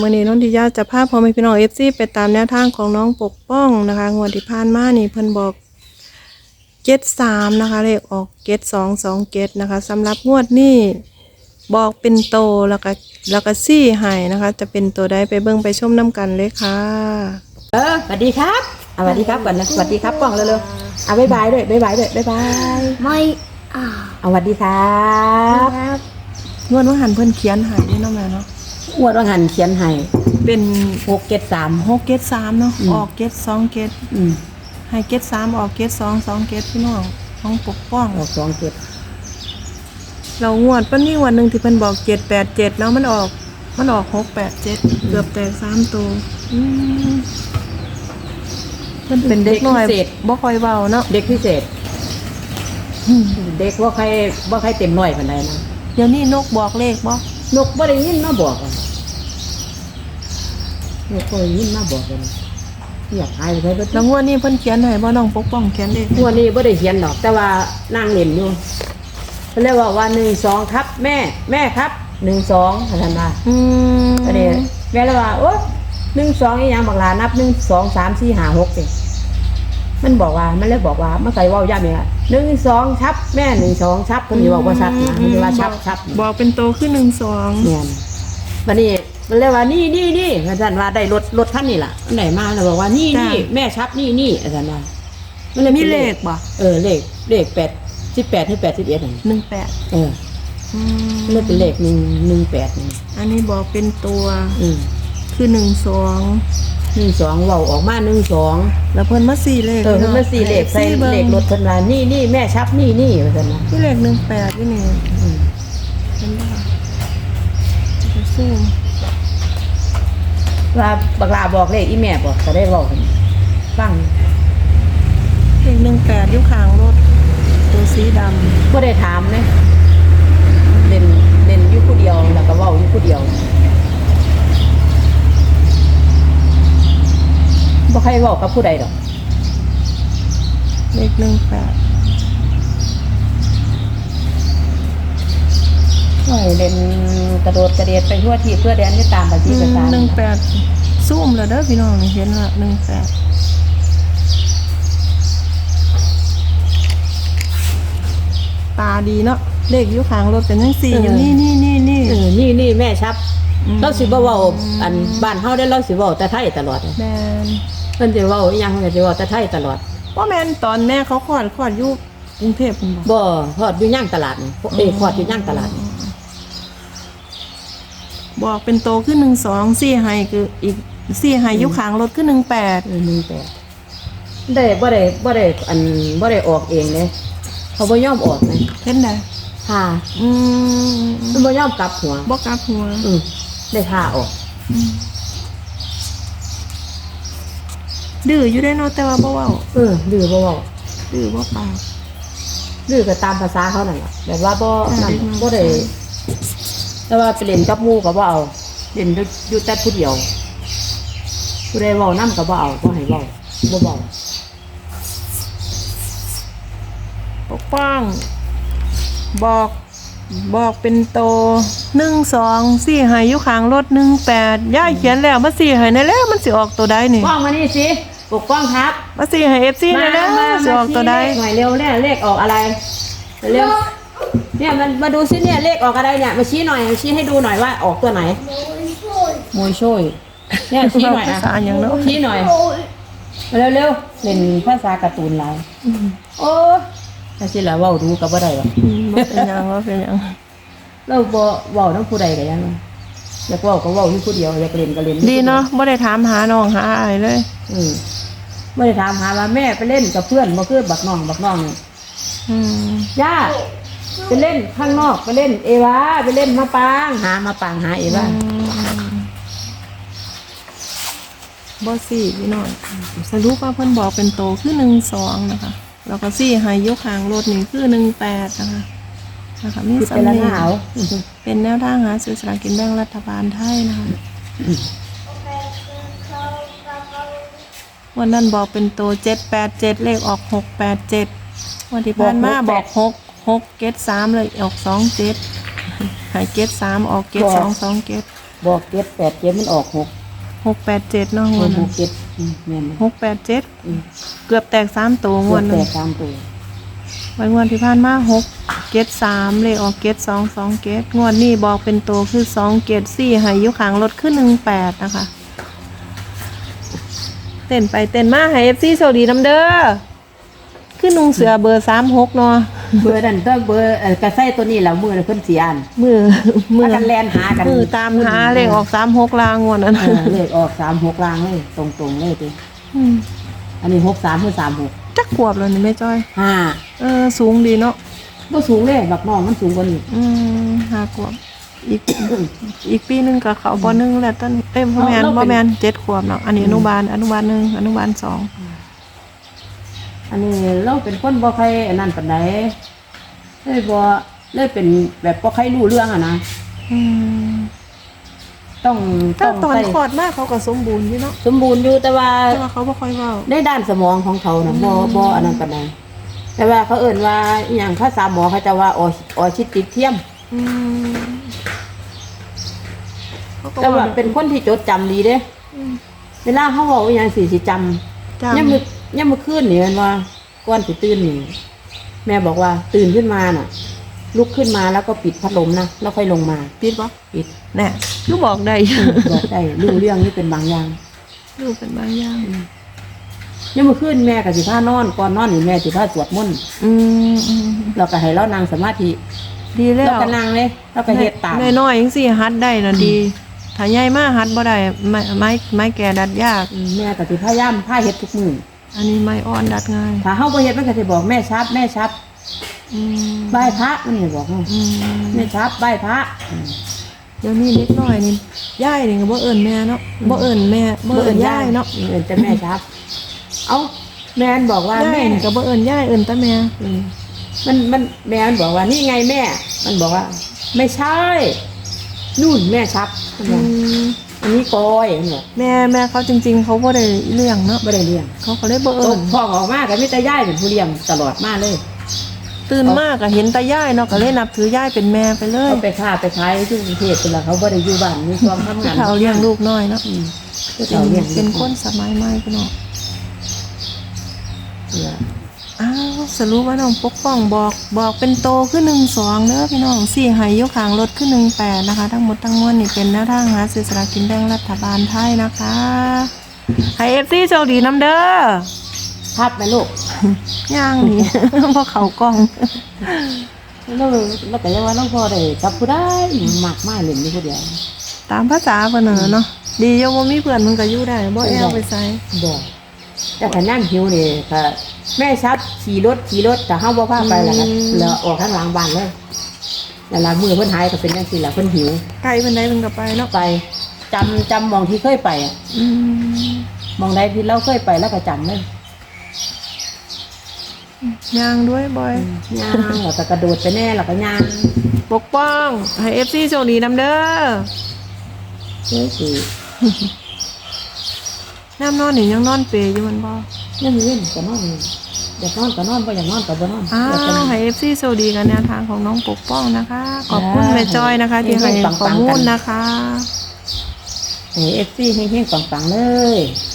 มื่อนี้น้องทิยาจะพาพ่อแม่พี่น้องเอฟซีไปตามแนวทางของน้องปกป้องนะคะงวดที่ผ่านมานี่เพิ่นบอกเกตสามนะคะเลขออกเกตสองสองเกตนะคะสำหรับงวดนี้บอกเป็นโตแล้วก็แล้วก็ซี่ให้นะคะ จะเป็นตัวใดไปเบิ่งไปชมน้ำกันเลยค่ะ เออสวัสดีครับอะสวัสดีครับก่อนนะสวัสดีครับกล้องเร็วๆอะบ๊ายบายด้วยบ๊ายบายด้วยบ๊ายบายไม่อ่าเอาสวัสดีครับ ครับงวดว่าหันเพิ่นเขียนให้ด้วยเนาะแม่เนาะ งวดว่าหันเขียนให้เป็นหกเจ็ดสาม หกเกตสามเนาะอืม ออกเกตสองเกตอืมให้เกตสามออกเกตสองสองเกตพี่น้องของปกป้อง ออกสองเจ็ดเรางวดเปิ้นนี่วันหนึ่งที่เพิ่นบอกเจ็ดแปดเจ็ดแล้วมันออก มันออกหกแปดเจ็ดเกือบแตกสามตัวอืมเพิ่นเป็นเด็กน้อยบ่ค่อยเบาเนาะเด็กพิเศษ เด็กว่าใครว่าใครเต็มร้อยปานใดนะเดี๋ยวนี้นกบอกเลขบ่นกบ่ได้ยินมาบอกอะ นกบ่ได้ยินมาบอกเลยอยากหายไปเบิดแล้วงวดนี้เพิ่นเขียนให้บ่น้องปกป้องเขียนเลขงวดนี้บ่ได้เขียนดอก แต่ว่านั่งเล่นอยู่เขาเรียกว่าว่าหนึ่งสองครับ แม่ แม่ครับหนึ่งสองท่านว่าอืมก็เดี๋ยวแม่เลยว่าโอ้หนึ่งสองนี่ยังบักหลานับหนึ่งสองสามสี่ห้าหกสิมันบอกว่ามันเลยบอกว่ามันใส่ว่าวย่ามีละหนึ่งสองชับ แม่หนึ่งสองชับคนนี้บอกว่าชับนะมันว่าชับชับ บอกเป็นโตขึ้นหนึ่งสอง เนี่ยวันนี้ มันเลยว่านี่นี่นี่อาจารย์ว่าได้รถรถคันนี้ล่ะอันไหนมาแล้วบอกว่านี่นี่แม่ชับนี่นี่อาจารย์ว่ามันเลยมีป็นเลขบ่เออเลขเลขแปดสิบแปดถึงแปดสิบเอ็ดหนึ่งแปดเอออืมมันเลยเป็นเลขหนึ่งหนึ่งแปดนี่อันนี้บอกเป็นตัวอืมคือหนึ่งสองหนึ่งสองเว่าออกมาหนึ่งสองแล้วเพิ่นมาสี่เลขเออมันสี่เหล็กใส่สี่บิ่งเหล็กรถคนมานี่นี่แม่ชับนี่นี่ว่าซั่นนะที่เลขหนึ่งแปดที่นี่อืม เห็นป่ะจะสู้ ว่าบักลาบอกเลขอีแม่บอกก็ได้บอกฟังเลขหนึ่งแปดยุคขางรถ ตัวสีดก็ได้ถามเลยเล่นเล่นอยู่ผู้เดียวแล้วก็เว้าอยู่ผู้เดียวบ่ใครเว้ากับผู้ใดดอกำเลขหนึ่งแปด โอ้ยเล่นกระโดดกระเดียดไปทั่วที่เพื่อแดนที่ตามไปที่ประสานหนึ่งแปดซุ่มแล้วเด้อพี่น้องนี่เห็นละหนึ่งแปดตาดีเนาะเลขยุคขางรถเป็นทั้งสี่อยู่นี่นี่นี่นี่เออนี่นี่แม่ชับอืมเราสิบ่เว้าอันบ้านเฮาได้เราสิเว้าแต่ไทยตลอดแมนเพิ่นสิเว้าอีหยังเพิ่นก็สิเว้าแต่ไทยตลอดว่าแมนตอนแม่เขาขอดขอดอยู่กรุงเทพคุณบอกบ่ทอดอยู่ย่างตลาดนี่เอ้ยทอดอยู่ย่างตลาดนี่ บอกเป็นโตขึ้นหนึ่งสองสี่ไฮคืออีกสี่ไฮยุคขางรถขึ้นหนึ่งแปดเออมีแต่ได้บ่ได้บ่ได้อันบ่ได้ออกเองเด้เขาบ่ยอมออกนะเห็นได้ค่ะอืมมันบ่ยอมกลับหัวบอกกลับหัวอืมได้พาออกดื้ออยู่ได้เนาะแต่ว่าบ่เว้าเออดื้อบ่เว้าดื้อบ่ปากดื้อก็ตามภาษาเขานั่นล่ะแบบว่าบ่อ่านั่นเด็กน้อยบ่ได้ แต่ว่าไปเล่นกับหมู่ก็บ่เอาเล่นอยู่อยู่แต่ผู้เดียว ผู้ใดเว้านำก็บ่เอาบ่ให้เว้าบ่เว้าปกป้อง บอกบอกเป็นโตหนึ่งสองสี่ไฮยุคขางรถหนึ่งแปดย่ายเขียนแล้วมาสี่ไฮในแล้วมันสิออกตัวใดนี่กล้องมานี่สิปกป้องครับมาสี่ไฮเอฟซีในแล้วสิออกตัวใดชี้เลขหน่อยเร็วเนี่ยเลขออกอะไรเร็ว เนี่ยมันมาดูซิเนี่ยเลขออกอะไรเนี่ยมาชี้หน่อยชี้ให้ดูหน่อยว่าออกตัวไหนมวยช่วยเนี่ยชี้หน่อยภาอะษาอย่างเนาะชี้หน่อยเร็วเร็วๆเล่นภาษาการ์ตูนลายโอ้ถ้าสิละเว้าดูกับบ่ได้หรอกอืมบ่เป็นหยังว่าเป็นหยังเราบ่เว้าน้ำผู้ใดก็ยังอยากเว้าก็เว้าอยู่ผู้เดียวอยากเล่นก็เล่นอยู่ผู้ดียวเนาะบ่ได้ถามหาน้องหาอะไรเลย อืมไม่ได้ถามหาว่าแม่ไปเล่นกับเพื่อนบ่คือบักน้องบักน้องนี่อืมย่า ไปเล่นข้างนอกไปเล่น เอวาไปเล่นมาปางหามาปางหาเอวาบ่สี่พี่น้องสรุปว่าเพิ่นบอกเป็นโตคือหนึ่งสองนะคะ แล้วก็สี่ไฮยกหางรถนี่คือหนึ่งแปดนะคะนะคะมีคิดสำไปแล้วเนียหนาวเป็นแนวทางหาซื้อสลากกินแบ่งรัฐบาลไทยนะคะวันนั้นบอกเป็นโตเจ็ดแปดเจ็ดเลขออกหกแปดเจ็ดวันที่ผ่านมาบอกหก หกเกตสามเลยออกสองเจ็ดหายเกตสามออกเกตสองสองเกตบอกเจ็ดแปดเจ็ดมันออกหกหกแปดเจ็ดเนาะงหวดกนั้นเจ็ดอืมแม่นไหมหกแปดเจ็ดอืมเกือบแตกสามตัวงงววดดหแปนึงดสามตัววันงวดที่ผ่านมาหกเกตสามเลขออกเกตสองสองเกตงวดนี้บอกเป็นตัวคือสองเกตสี่ใหายุขางรถขึ้นหนึ่งแปดนะคะ เต้นไปเต้นมาให้เอฟซีสวัสดีน้ำเด้อ ขึ้นนุงเสือเบอร์สามหกเนาะเบอร์นั่นก็เบอร์เอ่อกระไส้ตัวนี้แล้วมือน่ะเพิ่นเสียอันมือมืมืออกันแลนหากันมือตามหาเลขออกสามหกลางวดนั้นเออเลขออกสามหกลางเลยตรงๆเลยติมอันนี้หกสามคือสามหกจักขวบเลยนี่แม่จ้อย ห้าเออ สูงดีเนาะก็สูงเลยบักน้องมันสูงกว่านี้ อืมห้าขวบ อีก อีกปีหนึ่งกับเขาปหนึ่งแล้วต้นเอ้ยพ่อแมนพ่อแมนเจ็ดขวบเนาะอันนี้อนุบาลอนุบาลหนึ่งอนุบาลสอง อันนี้เราเป็นคนบ่ใครอันนั้นปานใดเลยบ่เลยเป็นแบบบ่ใครรู้เรื่องอะนะอืมต้องถ้าตอนใส่คลอดมากเขาก็สมบูรณ์อยู่เนาะสมบูรณ์อยู่แต่ว่า แต่ว่าเขาบ่ค่อยเว้าในด้านสมองของเขานะบ่บ่อันนั้นปานใดแต่ว่าเขาเอิ่นว่าอหย่างภาษาหมอเขาจะว่าออออชิติเทียม อืมเขาก็แต่ว่าเป็นคนที่จดจำดีเด้ อืมเวลาเขาบอกอหย่างสิสิจำจำย่ำมือ ย่ำมือคืนนี่มันว่าก่อนสิตื่นนี่แม่บอกว่าตื่นขึ้นมาน่ะ ลุกขึ้นมาแล้วก็ปิดพัดลมนะแล้วค่อยลงมาปิดบ่ปิดแน่ลูกบอกได้บอกได้รู้เรื่องนี้เป็นบางอย่างลูกเป็นบางอย่างย่ำมือคืนแม่กับสิผ้านอนก่อนนอนนี่แม่สิผ้าสวดมนต์อืมอืมเราก็ให้เรานั่งสมาธิดีแล้เราวก็นั่งเลยเราก็เฮ็ดตามน้อยๆจังซี่ฮัดได้น่ะดีถ้าใหญ่มากฮัดบ่ได้ไม้ไม้ไม้แก่ดัดยากอืมแม่ก็สิพยายามพาเฮ็ดทุกมื้อ อันนี้ไม้อ่อนดัดง่ายถ้าเฮาบ่เฮ็ดมันก็สิบอกแม่ชับแม่ชับอืมไหว้พระมันนี่บอกเฮาอืมแม่ชับไหว้พระอืม เดี๋ยวนี้เล็กน้อยนี่ย่ายนี่ก็บ่เอิ้นแม่เนาะบ่เอิ้นแม่บ่เอิ้นย่ายเนาะเอิ้นแต่แม่ชับ เอ้าแม่นบอกว่าย่ายแม่นี่ก็บ่เอิ้นย่ายเอิ้นแต่แม่อืมมันมันแม่มันบอกว่านี่ไงแม่ มันบอกว่า ไม่ใช่ นู่นแม่ชับมันอืบอกม อันนี้กอยมันบอกแม่แม่เขาจริง ๆ เขาบ่ได้เลี้ยงเนาะไม่ได้เลี้ยงเขาก็เลยบ่ตเอิ้นกพ่อออกมาก็ไม่แต่ย่ายเป็นผู้เลี้ยงตลอดมาเลยตื่นมากก็เห็นแต่ย่ายเนาะก็เลยนับถือย่ายเป็นแม่ไปเลยเขาไปค้าไปขายที่กรุงเทพเป็นละเขาไม่ได้อยู่บ้านมีความทำผู้งานเฒ่าเลี้ยงลูกน้อยเนาะอืมผู้เป็เฒ่านเลี้ยงลูกเป็นคนสมัยใหม่พี่น้องเนี่ย อ้าวสรุปว่าน้องปกป้องบอกบอกเป็นโตขึ้นหนึ่งสองเด้อพี่น้องสี่หายยกขางรถขึ้นหนึ่งแปดนะคะ ทั้งหมดทั้งมวลนี่เป็นแนวทางหาซื้อสลากกินแบ่งรัฐบาลไทยนะคะให้เอฟซีโชคดีน้ำเด้อภาพไหมลูกย่างนี่เพราะเขากล้องแล้วแล้วก็ยังว่าน้องพ่อได้กับผู้ได้หมักไม้เล่นอยู่ผู้เดียวตามภาษาเพิ่นน่ะเนาะดีโยมมีเพื่อนมันก็อยู่ได้บ่แอลไปใส่บอกแต่ขันนั่งหิวนี่ค่ะ แม่ชับขี่รถขี่รถแต่ห้าบ่พาไปแล้วก็แล้วออกข้างหลังบ้านเลยแล้วลามือเพิ่นหายก็เป็นจังซี่แหละเพิ่นหิวไกลเพิ่นใดเพิ่นก็ไปเนาะไปจำจำหมองที่เคยไปอะอืมหมองใดที่เราเคยไปแล้วก็จำเลยย่างด้วยบ่อย ย่างแล้วก็กระโดดไปแน่แล้วก็ย่างปกป้องให้เอฟซีโชคดีน้ำเด้อเฮ้ยสิน้ำนอนนี่ยังนอนเปรย์อยู่มันบ่ยังมีเว้นก็นอนอยู่ อยากนอนก็นอนบ่อยากนอนก็บ่นอนอ้าแล้วแต่วให้เอฟซีโชคดีกันแนวทางของน้องปกป้องนะคะ ขอบคุณจ้าแม่จอยนะคะ ที่ให้ให้ปังๆข้อมูกัลนนะคะให้ FC เฮงๆปังๆเลยค